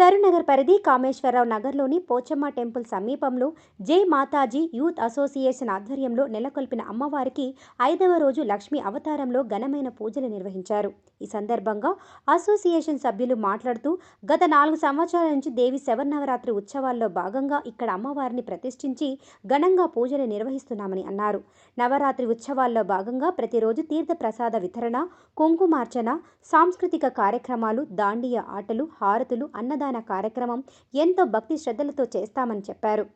సరునగర్ పరిధి కామేశ్వరరావు నగర్లోని పోచమ్మ టెంపుల్ సమీపంలో జే మాతాజీ యూత్ అసోసియేషన్ ఆధ్వర్యంలో నెలకొల్పిన అమ్మవారికి ఐదవ రోజు లక్ష్మి అవతారంలో ఘనమైన పూజలు నిర్వహించారు. ఈ సందర్భంగా అసోసియేషన్ సభ్యులు మాట్లాడుతూ గత నాలుగు సంవత్సరాల నుంచి దేవి శవన్నవరాత్రి ఉత్సవాల్లో భాగంగా ఇక్కడ అమ్మవారిని ప్రతిష్ఠించి ఘనంగా పూజలు నిర్వహిస్తున్నామని అన్నారు. నవరాత్రి ఉత్సవాల్లో భాగంగా ప్రతిరోజు తీర్థ ప్రసాద వితరణ కుంకుమార్చన సాంస్కృతిక కార్యక్రమాలు దాండియ ఆటలు హారతులు అన్నదాన కార్యక్రమం ఎంతో భక్తి శ్రద్ధలతో చేస్తామని చెప్పారు.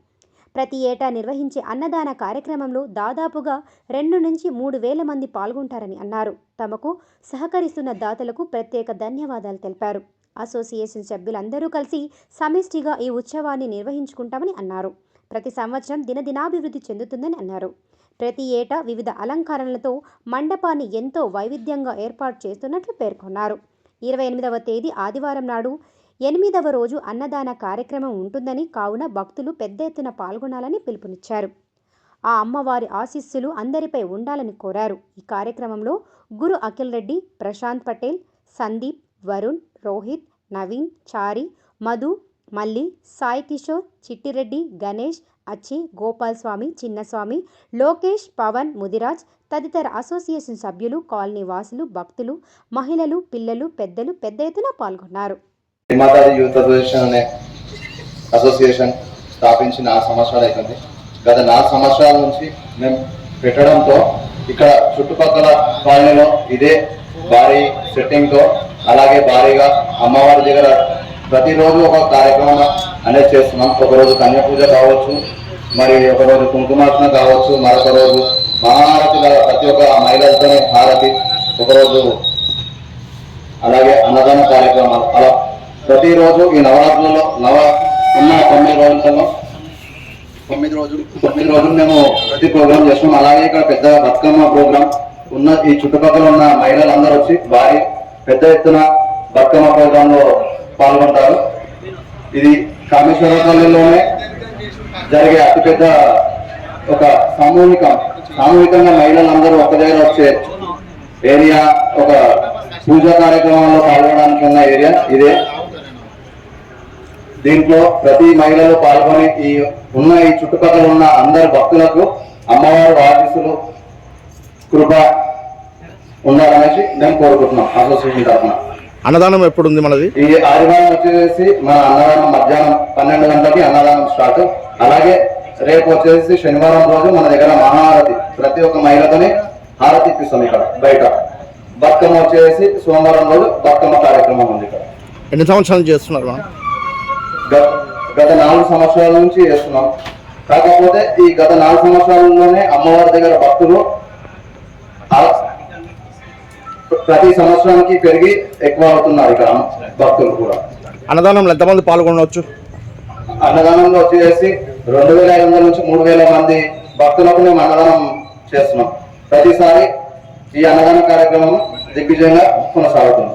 ప్రతి ఏటా నిర్వహించే అన్నదాన కార్యక్రమంలో దాదాపుగా రెండు నుంచి మూడు వేల మంది పాల్గొంటారని అన్నారు. తమకు సహకరిస్తున్న దాతలకు ప్రత్యేక ధన్యవాదాలు తెలిపారు. అసోసియేషన్ సభ్యులందరూ కలిసి సమిష్టిగా ఈ ఉత్సవాన్ని నిర్వహించుకుంటామని అన్నారు. ప్రతి సంవత్సరం దినదినాభివృద్ధి చెందుతుందని అన్నారు. ప్రతి ఏటా వివిధ అలంకరణలతో మండపాన్ని ఎంతో వైవిధ్యంగా ఏర్పాటు చేస్తున్నట్లు పేర్కొన్నారు. ఇరవై ఎనిమిదవ తేదీ ఆదివారం నాడు ఎనిమిదవ రోజు అన్నదాన కార్యక్రమం ఉంటుందని కావున భక్తులు పెద్ద ఎత్తున పాల్గొనాలని పిలుపునిచ్చారు. ఆ అమ్మవారి ఆశీస్సులు అందరిపై ఉండాలని కోరారు. ఈ కార్యక్రమంలో గురు అఖిల్ రెడ్డి ప్రశాంత్ పటేల్ సందీప్ వరుణ్ రోహిత్ నవీన్ చారి మధు మల్లి సాయి కిషోర్ చిట్టిరెడ్డి గణేష్ అచ్చి గోపాల్ స్వామి చిన్నస్వామి లోకేష్ పవన్ ముదిరాజ్ తదితర అసోసియేషన్ సభ్యులు కాలనీ వాసులు భక్తులు మహిళలు పిల్లలు పెద్దలు పెద్ద ఎత్తున పాల్గొన్నారు. మాతాజీ యూత్ అసోసియేషన్ అనే అసోసియేషన్ స్థాపించి నాలుగు సంవత్సరాలు అవుతుంది గత నాలుగు సంవత్సరాల నుంచి మేము పెట్టడంతో ఇక్కడ చుట్టుపక్కల కాలనీలో ఇదే భారీ సెట్టింగ్తో అలాగే భారీగా అమ్మవారి దగ్గర ప్రతిరోజు ఒక కార్యక్రమం అనేది చేస్తున్నాం. ఒకరోజు కన్యపూజ కావచ్చు మరి ఒకరోజు కుంకుమార్చన కావచ్చు మరొక రోజు మహారతి ప్రతి ఒక్క మహిళలతోనే హారతి ఒకరోజు అలాగే అన్నదాన కార్యక్రమాలు అలా ప్రతిరోజు ఈ నవరాత్రులలో నవ ఉన్న తొమ్మిది రోజులలో తొమ్మిది రోజులు తొమ్మిది రోజులు మేము ప్రతి ప్రోగ్రామ్ చేస్తున్నాం అలాగే ఇక్కడ పెద్ద బతుకమ్మ ప్రోగ్రామ్ ఉన్న ఈ చుట్టుపక్కల ఉన్న మహిళలందరూ వచ్చి భారీ పెద్ద ఎత్తున బతుకమ్మ ప్రోగ్రామ్లో పాల్గొంటారు. ఇది కామేశ్వరపల్లిలోనే జరిగే అతిపెద్ద ఒక సామూహికం. సామూహికంగా మహిళలందరూ ఒక దగ్గర వచ్చే ఏరియా ఒక పూజా కార్యక్రమంలో పాల్గొనడానికి ఉన్న ఏరియా ఇదే. దీంట్లో ప్రతి మహిళలు పాల్గొని ఈ ఉన్న ఈ చుట్టుపక్కల ఉన్న అందరు భక్తులకు అమ్మవారు ఆశీస్సులు కృప ఉండాలనేసి మేము కోరుకుంటున్నాం అసోసియేషన్ తరఫున. అన్నదానం ఎప్పుడు ఉంది మనది? ఈ ఆదివారం వచ్చేసి మన అన్నదానం మధ్యాహ్నం పన్నెండు గంటలకి అన్నదానం స్టార్ట్. అలాగే రేపు వచ్చేసి శనివారం రోజు మన దగ్గర మహాహారతి. ప్రతి ఒక్క మహిళతోని హారతి ఇప్పిస్తాం ఇక్కడ బయట. బతుకమ్మ వచ్చేసి సోమవారం రోజు బతుకమ్మ కార్యక్రమం ఉంది ఇక్కడ. ఎన్ని సంవత్సరాలు చేస్తున్నారు మనం? గత గత నాలుగు సంవత్సరాల నుంచి చేస్తున్నాం. కాకపోతే ఈ గత నాలుగు సంవత్సరాల్లోనే అమ్మవారి దగ్గర భక్తులు ప్రతి సంవత్సరానికి పెరిగి ఎక్కువ అవుతున్నారు ఇక్కడ భక్తులు కూడా. అన్నదానంలో ఎంతమంది పాల్గొనవచ్చు? అన్నదానంలో వచ్చేసి రెండు వేల ఐదు వందల నుంచి మూడు వేల మంది భక్తులకు మేము అన్నదానం చేస్తున్నాం. ప్రతిసారి ఈ అన్నదాన కార్యక్రమం దిగ్విజయంగా కొనసాగుతుంది.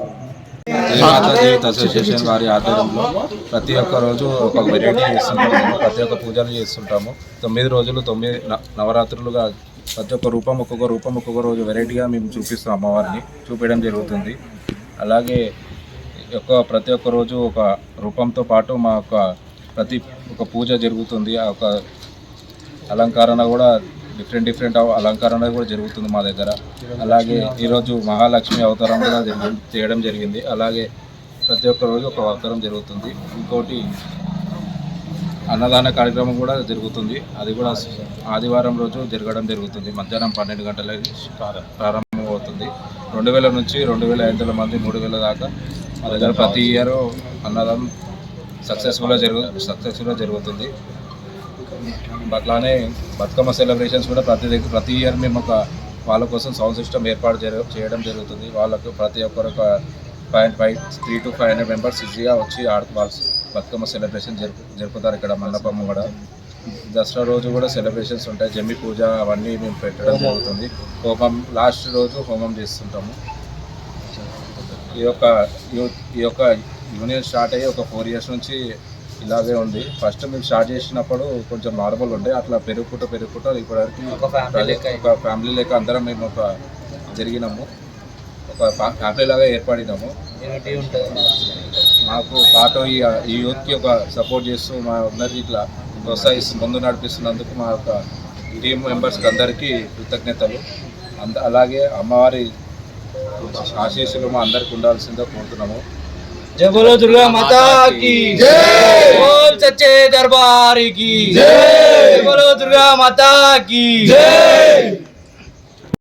మాతాజీ యూత్ అసోసియేషన్ వారి ఆధ్వర్యంలో ప్రతి ఒక్క రోజు ఒక వెరైటీ చేస్తుంటాము. ప్రతి ఒక్క పూజలు చేస్తుంటాము. తొమ్మిది రోజులు తొమ్మిది న- నవరాత్రులుగా ప్రతి ఒక్క రూపం ఒక్కొక్క రూపం ఒక్కొక్క రోజు వెరైటీగా మేము చూపిస్తాం అమ్మవారిని. చూపించడం జరుగుతుంది. అలాగే ఒక యొక్క ప్రతి ఒక్క రోజు ఒక రూపంతో పాటు మా యొక్క ప్రతి ఒక పూజ జరుగుతుంది. ఆ ఒక అలంకరణ కూడా డిఫరెంట్ డిఫరెంట్ అలంకరణ కూడా జరుగుతుంది మా దగ్గర. అలాగే ఈరోజు మహాలక్ష్మి అవతారం కూడా చేయడం జరిగింది. అలాగే ప్రతి ఒక్క రోజు ఒక అవతారం జరుగుతుంది. ఇంకోటి అన్నదాన కార్యక్రమం కూడా జరుగుతుంది. అది కూడా ఆదివారం రోజు జరగడం జరుగుతుంది. మధ్యాహ్నం పన్నెండు గంటలకి ప్రారంభం అవుతుంది రెండు వేల నుంచి రెండు వేల ఐదు వందల మంది మూడు వేల దాకా మా దగ్గర ప్రతి ఇయర్ అన్నదానం సక్సెస్ఫుల్గా జరుగు సక్సెస్ఫుల్గా జరుగుతుంది. అట్లానే బతుకమ్మ సెలబ్రేషన్స్ కూడా ప్రతి దగ్గర ప్రతి ఇయర్ మేము ఒక వాళ్ళ కోసం సౌండ్ సిస్టమ్ ఏర్పాటు జరు చేయడం జరుగుతుంది. వాళ్ళకు ప్రతి ఒక్కరు ఒక five five three two five hundred members ఈజీగా వచ్చి ఆడు వాళ్ళ బతుకమ్మ సెలబ్రేషన్ జరుపు జరుపుతారు ఇక్కడ మండపం కూడా. దసరా రోజు కూడా సెలబ్రేషన్స్ ఉంటాయి. జమ్మి పూజ అవన్నీ మేము పెట్టడం జరుగుతుంది. హోమం లాస్ట్ రోజు హోమం చేస్తుంటాము. ఈ యొక్క యూ- ఈ యొక్క యూనియన్ స్టార్ట్ అయ్యి ఒక ఫోర్ ఇయర్స్ నుంచి ఇలాగే ఉంది. ఫస్ట్ మేము స్టార్ట్ చేసినప్పుడు కొంచెం నార్మల్ ఉండే. అట్లా పెరుగుకుంటూ పెరుగుకుంటూ ఇప్పటివరకు ఒక ఫ్యామిలీ లెక్క అందరం మేము ఒక జరిగినాము. ఒక ఒక ఫ్యా- ఫ్యామిలీ లాగా ఏర్పడినాము. మాకు పాటో ఈ యూత్కి ఒక సపోర్ట్ చేస్తూ మా అందరికి ఇట్లా ప్రోత్సహిస్తూ ముందు నడిపిస్తున్నందుకు మా యొక్క టీం మెంబర్స్కి అందరికీ కృతజ్ఞతలు. అంద అలాగే అమ్మవారి ఆశీస్సులు మా అందరికి ఉండాల్సిందిగా కోరుతున్నాము. जय बोलो दुर्गा माता की जय बोल सच्चे दरबार की जय बोलो दुर्गा माता की जय